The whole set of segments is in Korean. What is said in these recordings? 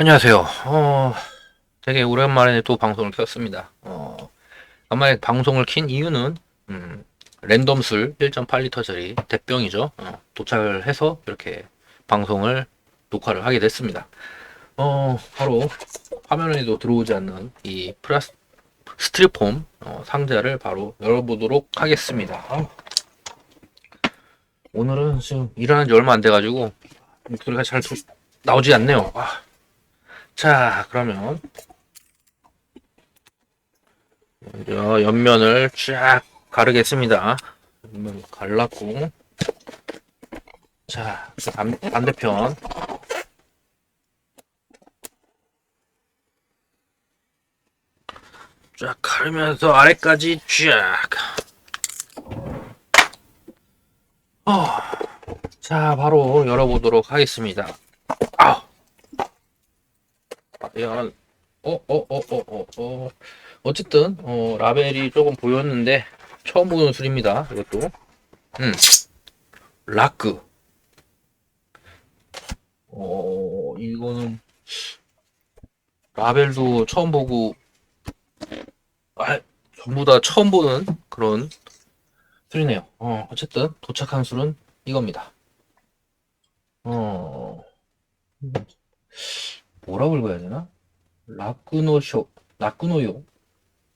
안녕하세요. 어, 되게 오랜만에 또 방송을 켰습니다. 어, 간만에 방송을 킨 이유는, 음, 랜덤술 1.8리터짜리 대병이죠. 어, 도착을 해서 이렇게 방송을 녹화를 하게 됐습니다. 어, 바로 화면에도 들어오지 않는 이 플라스, 스티로폼 어, 상자를 바로 열어보도록 하겠습니다. 아. 오늘은 지금 일어난 지 얼마 안 돼가지고 목소리가 잘 도- 나오지 않네요. 아. 자, 그러면 먼저 옆면을 쫙 가르겠습니다. 옆면 갈랐고, 자, 그 반, 반대편 쫙 가르면서 아래까지 쫙. 어, 자, 바로 열어보도록 하겠습니다. 아. 과연 어, 어, 어, 어, 어, 어. 어 쨌든 어, 라벨이 조금 보였는데 처음 보는 술입니다. 이것도. 음. 라크. 어, 이거는 라벨도 처음 보고 아, 전부 다 처음 보는 그런 술이네요. 어, 어쨌든 도착한 술은 이겁니다. 어. 뭐라고 읽어야 되나? 라쿠노쇼, 라쿠노요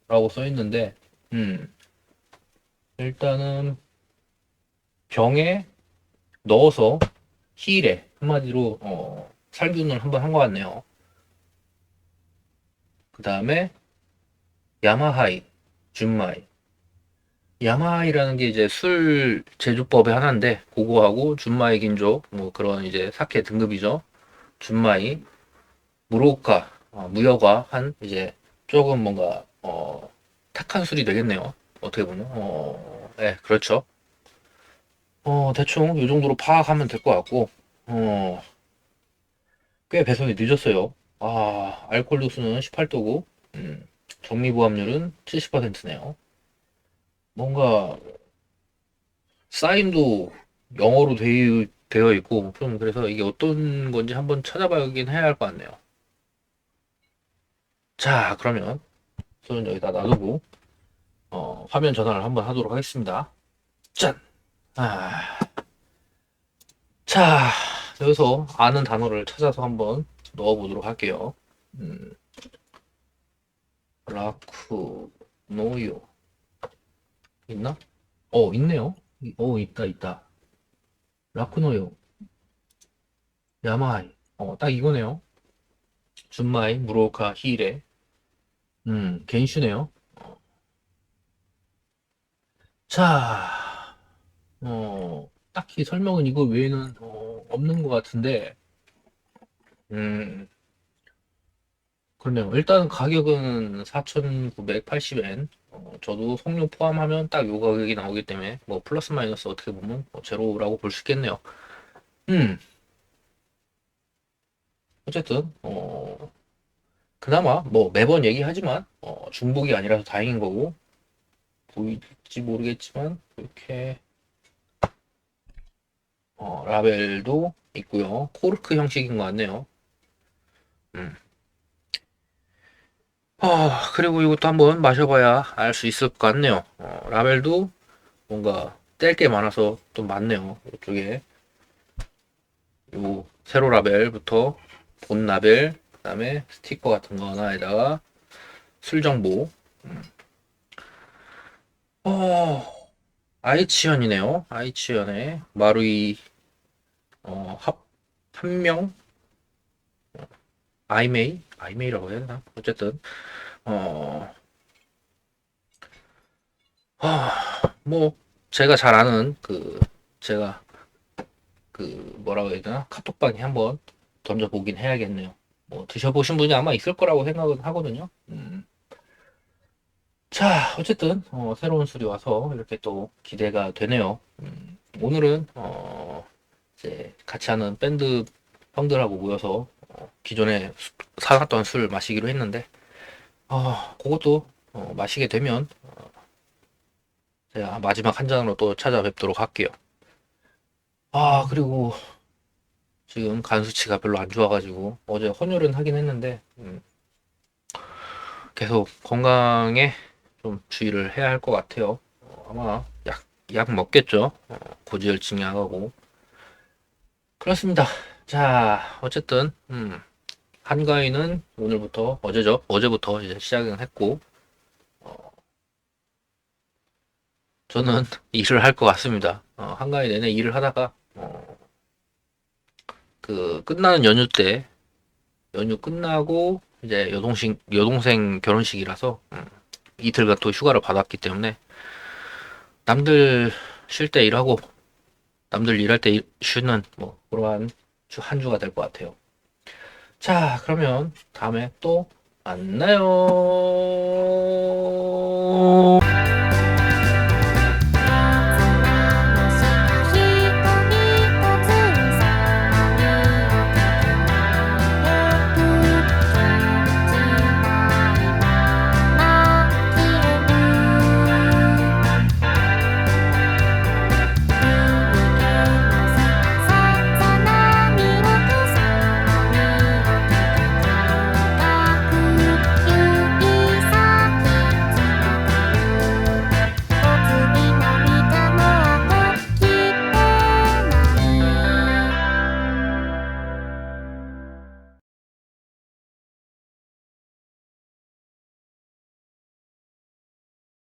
라고 써 있는데, 음, 일단은 병에 넣어서 힐에 한마디로 어, 살균을 한번 한 것 같네요. 그 다음에 야마하이, 준마이. 야마하이라는 게 이제 술 제조법의 하나인데, 그거하고 준마이 긴조, 뭐 그런 이제 사케 등급이죠. 준마이, 무로카 어, 무효가 한 이제 조금 뭔가 어, 탁한 술이 되겠네요. 어떻게 보면 어, 네, 그렇죠. 어, 대충 이 정도로 파악하면 될 것 같고 어, 꽤 배송이 늦었어요. 아, 알코올 도수는 18도고 음, 정미부합률은 70%네요. 뭔가 사인도 영어로 되어, 되어 있고 좀 그래서 이게 어떤 건지 한번 찾아봐야긴 해야 할 것 같네요. 자, 그러면 손은 여기다 놔두고 어, 화면 전환을 한번 하도록 하겠습니다. 짠! 아. 자, 여기서 아는 단어를 찾아서 한번 넣어보도록 할게요. 음. 라쿠, 노요. 있나? 어, 있네요. 이- 어, 있다, 있다. 라쿠노요. 야마이. 어, 딱 이거네요. 준마이, 무로카, 히레. 음, 겐슈네요. 어. 자, 어, 딱히 설명은 이거 외에는 어, 없는 것 같은데, 음, 그러네요. 일단 가격은 4,980엔. 어, 저도 송료 포함하면 딱 요 가격이 나오기 때문에 뭐 플러스 마이너스 어떻게 보면 뭐 제로라고 볼 수 있겠네요. 음, 어쨌든 어, 그나마 뭐 매번 얘기하지만 어, 중복이 아니라서 다행인 거고 보일지 모르겠지만 이렇게 어, 라벨도 있고요. 코르크 형식인 것 같네요. 음. 아, 그리고 이것도 한번 마셔봐야 알 수 있을 것 같네요. 어, 라벨도 뭔가 뗄 게 많아서 좀 많네요. 이쪽에 요 세로 라벨부터 본 라벨, 그 다음에 스티커 같은 거 하나에다가 술 정보. 음. 어, 아이치현이네요. 아이치현의 마루이 어, 합, 한 명, 아이메이, 아이메이라고 해야 되나? 어쨌든, 어, 아, 뭐, 제가 잘 아는, 그, 제가, 그, 뭐라고 해야 되나? 카톡방에 한번 던져보긴 해야겠네요. 뭐, 드셔보신 분이 아마 있을 거라고 생각은 하거든요. 음. 자, 어쨌든, 어, 새로운 술이 와서 이렇게 또 기대가 되네요. 음, 오늘은, 어, 이제 같이 하는 밴드 형들하고 모여서 어, 기존에 수- 사놨던 술 마시기로 했는데, 어, 그것도 어, 마시게 되면 어, 제가 마지막 한 잔으로 또 찾아뵙도록 할게요. 아, 그리고 지금 간 수치가 별로 안 좋아가지고 어제 헌혈은 하긴 했는데 음, 계속 건강에 좀 주의를 해야 할 것 같아요. 어, 아마 약, 약 먹겠죠. 어, 고지혈증 약하고 그렇습니다. 자, 어쨌든 음, 한가위는 오늘부터 어제죠. 어제부터 이제 시작은 했고 어, 저는 일을 할 것 같습니다. 어, 한가위 내내 일을 하다가 어, 그 끝나는 연휴 때 연휴 끝나고 이제 여동생 여동생 결혼식이라서 음, 이틀간 또 휴가를 받았기 때문에 남들 쉴 때 일하고 남들 일할 때 일- 쉬는 뭐 그러한 주 한 주가 될 것 같아요. 자, 그러면 다음에 또 만나요.